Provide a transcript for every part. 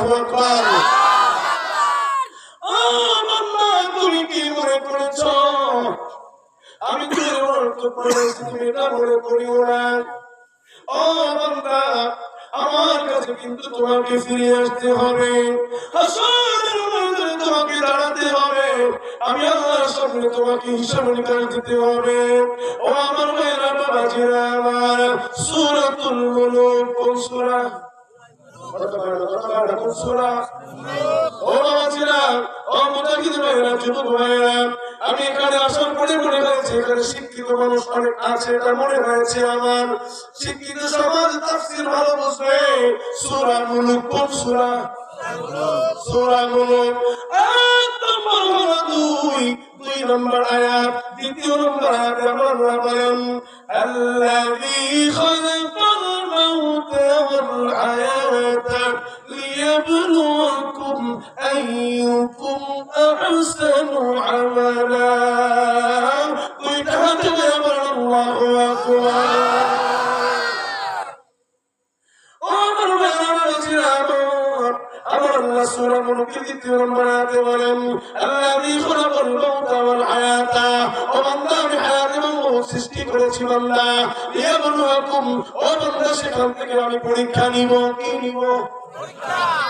আমার তুমি কি মনে করেছ আমি মনে করিও না আমার কাছে কিন্তু তোমাকে ফিরে আসতে হবে তোমাকে দাঁড়াতে হবে আমি আল্লাহর সামনে তোমাকে হিসাব নিকাশ দিতে হবে। ও কথা বলে না, কোন সূরা ও বাবাজিরা ও মুজাহিদ ভাইরা যুবক ভাইরা আমি এখানে আসার পরে মনে হয়েছে এখানে শিক্ষিত মানুষ অনেক আছে এটা মনে হয়েছে আমার। শিক্ষিত সমাজ তাফসীর ভালো বুঝবে। সূরা মুলুক কোন সূরা? সূরা মুলুক। দুই দুই নম্বর আয়াত দ্বিতীয় নম্বর আয়াত আমার আমার আল্লাহ সূরা মুলকের দ্বিতীয় নম্বর আয়াতে বলেন আল্লাযী খালাকাল মাউতা ওয়াল হায়াতা ও বান্দা আমি হায়াত এবং মৌত সৃষ্টি করেছি বান্দা লিয়াবলুয়াকুম ও বান্দা সেখান থেকে আমি পরীক্ষা নিব কি নিব কথা বলে না, কথা বলে না,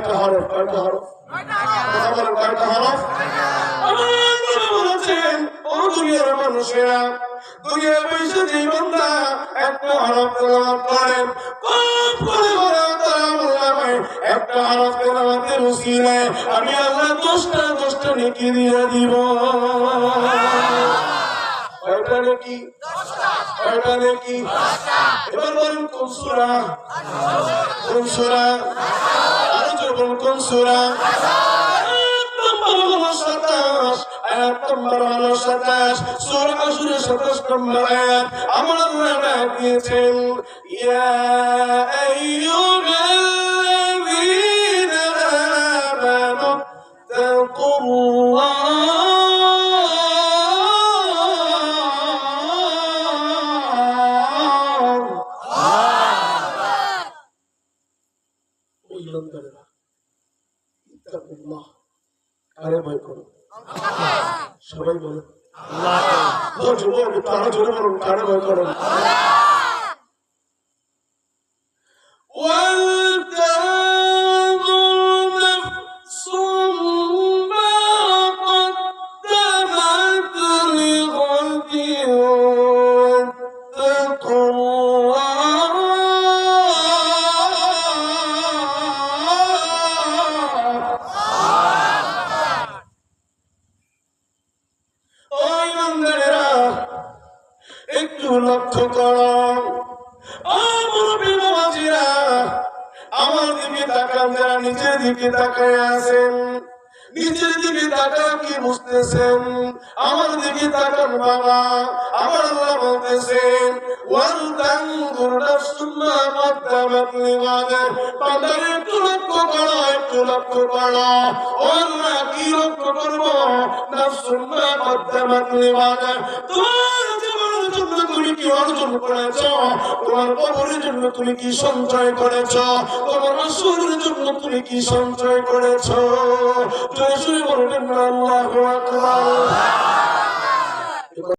র। নয়টা হরফ, কয়টা হরফ? কথা বলেন, কয়টা হরফ? দুনিয়ার মানুষেরা, বৈশে যেই বান্দা একটা হরফ তেলাওয়াত করেন, কম করে উসিলায় আমি আল্লাহ দশটা দশটা নেকি দিয়ে দিব কয়টা নেকি কয়টা নেকি এবার বলেন কোন সূরা বলুন কোন সূরা? নম্বর হলো 27 আয়াত নম্বর হলো 27 সূরা আসরের 27 নম্বর আয়াত। আমার আল্লাহ ডাক দিয়েছেন ইয়া আইয়ুহাল্লাযীনা আমানু তাকুল্লাহ. ওই ইমানদারেরা ইত্তাকুল্লাহ কারে ভয় করো সবাই বলো ও যুবক একটু আরো জোরে বলুন কারে ভয় করো ولتنظر نفس ما قدمت لغد واتقوا الله লক্ষ্য করো। আমার দিকে তাকান যারা নিচের দিকে তাকায় আছেন। নিচের দিকে তাকান কি বুঝতেছেন? আমার দিকে তাকান বাবা, আমার আল্লাহ বলতেছেন, ওয়াল একটু লক্ষ্য করো, একটু লক্ষ্য করো। ও আল্লাহ কি লক্ষ্য করব নাফসুম জীবনের জন্য তুমি কি অর্জন করেছ? তোমার কবরের জন্য তুমি কি সঞ্চয় করেছ? তোমার আসরের জন্য তুমি কি সঞ্চয় করেছ? জয় শ্রী বলবেন আল্লাহ আকবার।